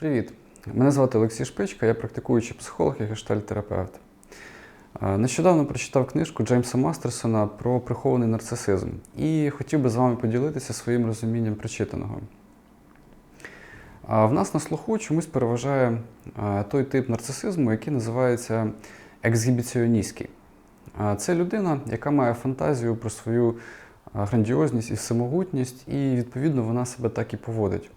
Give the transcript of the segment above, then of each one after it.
Привіт! Мене звати Олексій Шпичка, я практикуючий психолог і гештальт-терапевт. Е, Нещодавно прочитав книжку Джеймса Мастерсона про прихований нарцисизм і хотів би з вами поділитися своїм розумінням прочитаного. В нас на слуху чомусь переважає той тип нарцисизму, який називається ексгібіціоністський. Це людина, яка має фантазію про свою грандіозність і всемогутність, і відповідно вона себе так і поводить.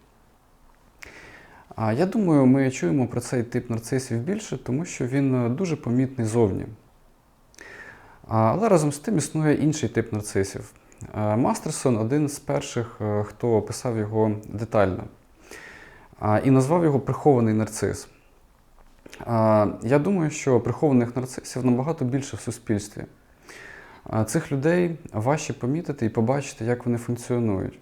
А я думаю, ми чуємо про цей тип нарцисів більше, тому що він е, дуже помітний зовні. Але разом з тим існує інший тип нарцисів. Е, Мастерсон один з перших, е, хто описав його детально, і назвав його прихований нарцис. Я думаю, що прихованих нарцисів набагато більше в суспільстві. Цих людей важче помітити і побачити, як вони функціонують.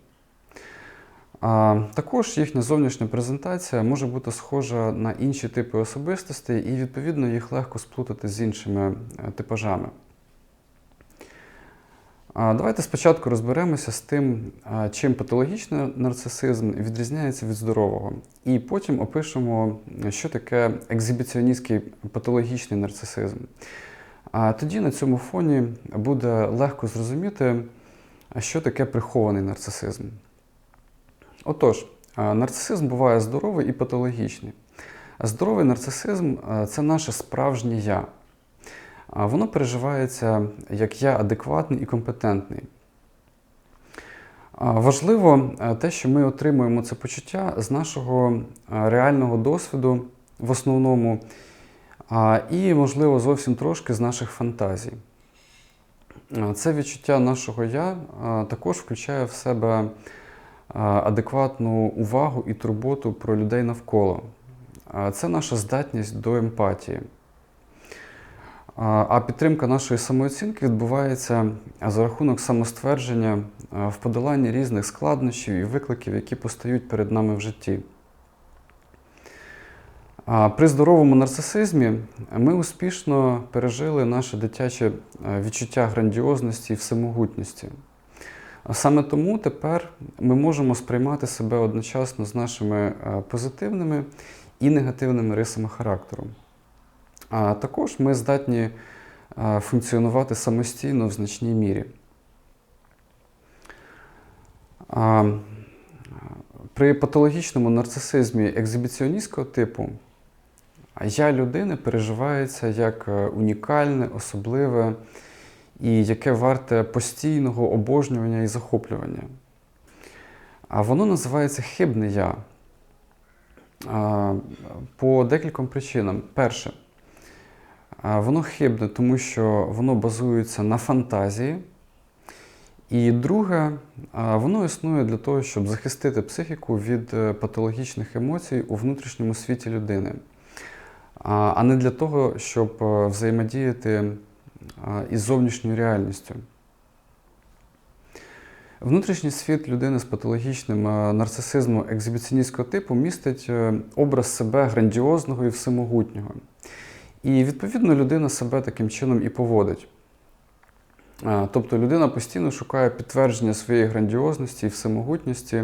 А, також їхня зовнішня презентація може бути схожа на інші типи особистостей, і відповідно їх легко сплутати з іншими е, типажами. А, давайте спочатку розберемося з тим, чим патологічний нарцисизм відрізняється від здорового, і потім опишемо, що таке екзибіціоністський патологічний нарцисизм. А тоді на цьому фоні буде легко зрозуміти, що таке прихований нарцисизм. Отож, е, нарцисизм буває здоровий і патологічний. Здоровий нарцисизм е, це наше справжнє я. Воно переживається як я адекватний і компетентний. Важливо е, те, що ми отримуємо це почуття з нашого е, реального досвіду, в основному, і, можливо, зовсім трошки з наших фантазій. Е, Це відчуття нашого я е, також включає в себе е, адекватну увагу і турботу про людей навколо. Це наша здатність до емпатії. А підтримка нашої самооцінки відбувається за рахунок самоствердження в подоланні різних складнощів і викликів, які постають перед нами в житті. При здоровому нарцисизмі ми успішно пережили наше дитяче відчуття грандіозності і всемогутності. Саме тому тепер ми можемо сприймати себе одночасно з нашими е, позитивними і негативними рисами характеру. А також ми здатні е, функціонувати самостійно в значній мірі. При патологічному нарцисизмі екзибіціоністського типу я людини переживається як е, унікальне, особливе і яке варте постійного обожнювання і захоплювання. А воно називається хибне я по декільком причинам. Перше, воно хибне, тому що воно базується на фантазії. І друге, воно існує для того, щоб захистити психіку від е, патологічних емоцій у внутрішньому світі людини, а не для того, щоб е, взаємодіяти із зовнішньою реальністю. Внутрішній світ людини з патологічним е, нарцисизмом екзибіціоністського типу містить е, образ себе грандіозного і всемогутнього. І відповідно людина себе таким чином і поводить. Тобто людина постійно шукає підтвердження своєї грандіозності і всемогутності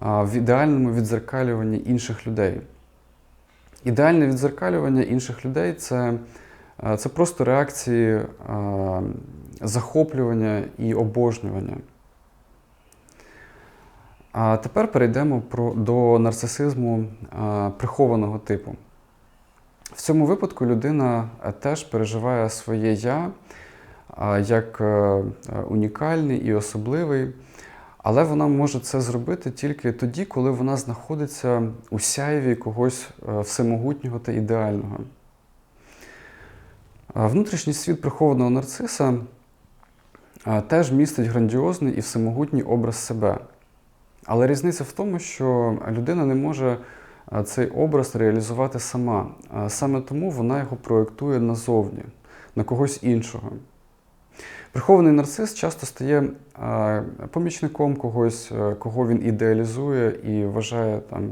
в ідеальному відзеркалюванні інших людей. Ідеальне відзеркалювання інших людей це, це просто реакції захоплювання і обожнювання. А тепер перейдемо до нарцисизму прихованого типу. В цьому випадку людина теж переживає своє я як е, унікальний і особливий, але вона може це зробити тільки тоді, коли вона знаходиться у сяйві когось е, всемогутнього та ідеального. Внутрішній світ прихованого нарциса теж містить грандіозний і всемогутній образ себе. Але різниця в тому, що людина не може цей образ реалізувати сама. Саме тому вона його проєктує назовні, на когось іншого. Прихований нарцис часто стає помічником когось, кого він ідеалізує і вважає там,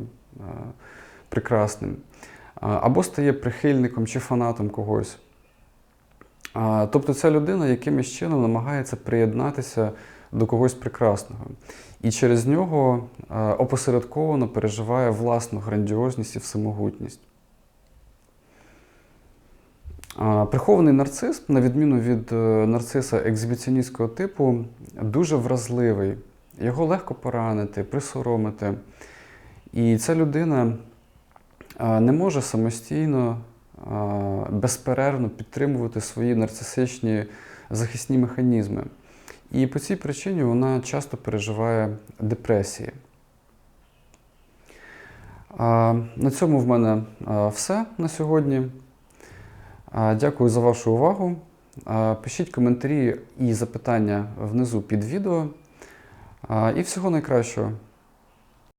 прекрасним, або стає прихильником чи фанатом когось. Тобто ця людина якимось чином намагається приєднатися до когось прекрасного. І через нього е, опосередковано переживає власну грандіозність і всемогутність. Прихований нарцис, на відміну від е, нарциса екзибіціоністського типу, дуже вразливий. Його легко поранити, присоромити. І ця людина а, не може самостійно, безперервно підтримувати свої нарцисичні захисні механізми. І по цій причині вона часто переживає депресії. На цьому в мене все на сьогодні. Дякую за вашу увагу. Пишіть коментарі і запитання внизу під відео. І всього найкращого.